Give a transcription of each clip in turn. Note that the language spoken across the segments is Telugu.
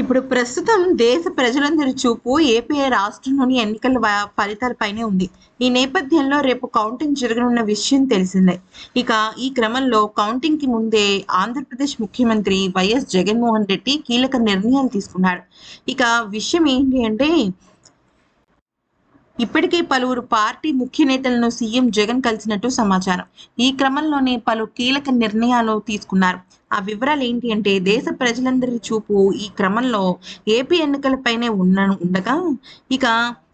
ఇప్పుడు ప్రస్తుతం దేశ ప్రజలందరి చూపు ఏపీ రాష్ట్రంలోని ఎన్నికల ఫలితాలపైనే ఉంది. ఈ నేపథ్యంలో రేపు కౌంటింగ్ జరగనున్న విషయం తెలిసిందే. ఇక ఈ క్రమంలో కౌంటింగ్కి ముందే ఆంధ్రప్రదేశ్ ముఖ్యమంత్రి వైఎస్ జగన్మోహన్ రెడ్డి కీలక నిర్ణయాలు తీసుకున్నాడు. ఇక విషయం ఏంటి అంటే ఇప్పటికే పలువురు పార్టీ ముఖ్య నేతలను సీఎం జగన్ కలిసినట్టు సమాచారం. ఈ క్రమంలోనే పలు కీలక నిర్ణయాలు తీసుకున్నారు. ఆ వివరాలు ఏంటి అంటే దేశ ప్రజలందరి చూపు ఈ క్రమంలో ఏపీ ఎన్నికలపైనే ఉన్న ఉండగా ఇక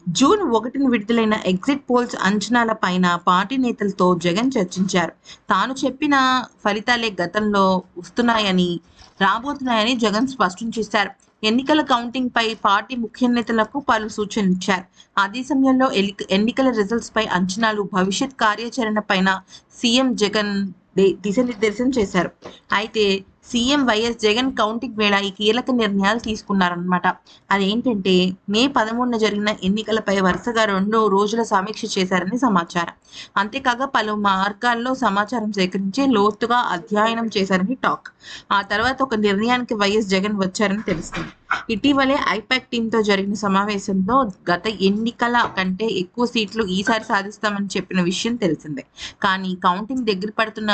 జూన్ ఒకటిన విడుదలైన ఎగ్జిట్ పోల్స్ అంచనాల పైన పార్టీ నేతలతో జగన్ చర్చించారు. తాను చెప్పిన ఫలితాలే గతంలో వస్తున్నాయని రాబోతున్నాయని జగన్ స్పష్టం చేశారు. ఎన్నికల కౌంటింగ్ పై పార్టీ ముఖ్య నేతలకు పలు సూచనలు ఇచ్చారు. అదే సమయంలో ఎన్నికల రిజల్ట్స్ పై అంచనాలు భవిష్యత్ కార్యాచరణ పైన సీఎం జగన్ దిశ దిశానిర్దేశం చేశారు. అయితే సీఎం వైఎస్ జగన్ కౌంటింగ్ వేళ ఈ కీలక నిర్ణయాలు తీసుకున్నారన్నమాట. అదేంటంటే మే పదమూడున జరిగిన ఎన్నికలపై వరుసగా రెండు రోజుల సమీక్ష చేశారని సమాచారం. అంతేకాక పలు మార్గాల్లో సమాచారం సేకరించి లోతుగా అధ్యయనం చేశారని టాక్. ఆ తర్వాత ఒక నిర్ణయానికి వైఎస్ జగన్ వచ్చారని తెలుస్తుంది. ఇటీవలే ఐపాక్ టీంతో జరిగిన సమావేశంలో గత ఎన్నికల కంటే ఎక్కువ సీట్లు ఈసారి సాధిస్తామని చెప్పిన విషయం తెలిసిందే. కానీ కౌంటింగ్ దగ్గర పడుతున్న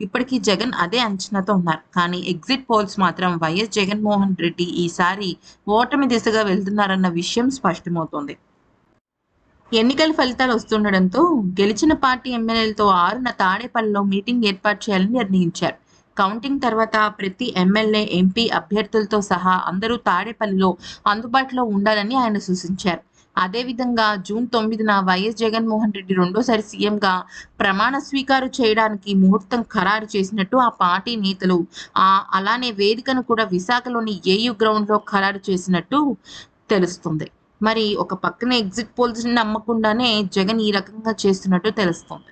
ఇప్పటికీ జగన్ అదే అంచనాతో ఉన్నారు. కానీ ఎగ్జిట్ పోల్స్ మాత్రం వైఎస్ జగన్మోహన్ రెడ్డి ఈసారి ఓటమి దిశగా వెళ్తున్నారన్న విషయం స్పష్టమవుతోంది. ఎన్నికల ఫలితాలు వస్తుండడంతో గెలిచిన పార్టీ ఎమ్మెల్యేలతో ఆరున తాడేపల్లిలో మీటింగ్ ఏర్పాటు చేయాలని నిర్ణయించారు. కౌంటింగ్ తర్వాత ప్రతి ఎమ్మెల్యే ఎంపీ అభ్యర్థులతో సహా అందరూ తాడేపల్లిలో అందుబాటులో ఉండాలని ఆయన సూచించారు. అదేవిధంగా జూన్ తొమ్మిదిన వైఎస్ జగన్మోహన్ రెడ్డి రెండోసారి సీఎంగా ప్రమాణ స్వీకారం చేయడానికి ముహూర్తం ఖరారు చేసినట్టు ఆ పార్టీ నేతలు ఆ అలానే వేదికను కూడా విశాఖలోని ఏయు గ్రౌండ్లో ఖరారు చేసినట్టు తెలుస్తుంది. మరి ఒక పక్కన ఎగ్జిట్ పోల్స్ నమ్మకుండానే జగన్ ఈ రకంగా చేస్తున్నట్టు తెలుస్తుంది.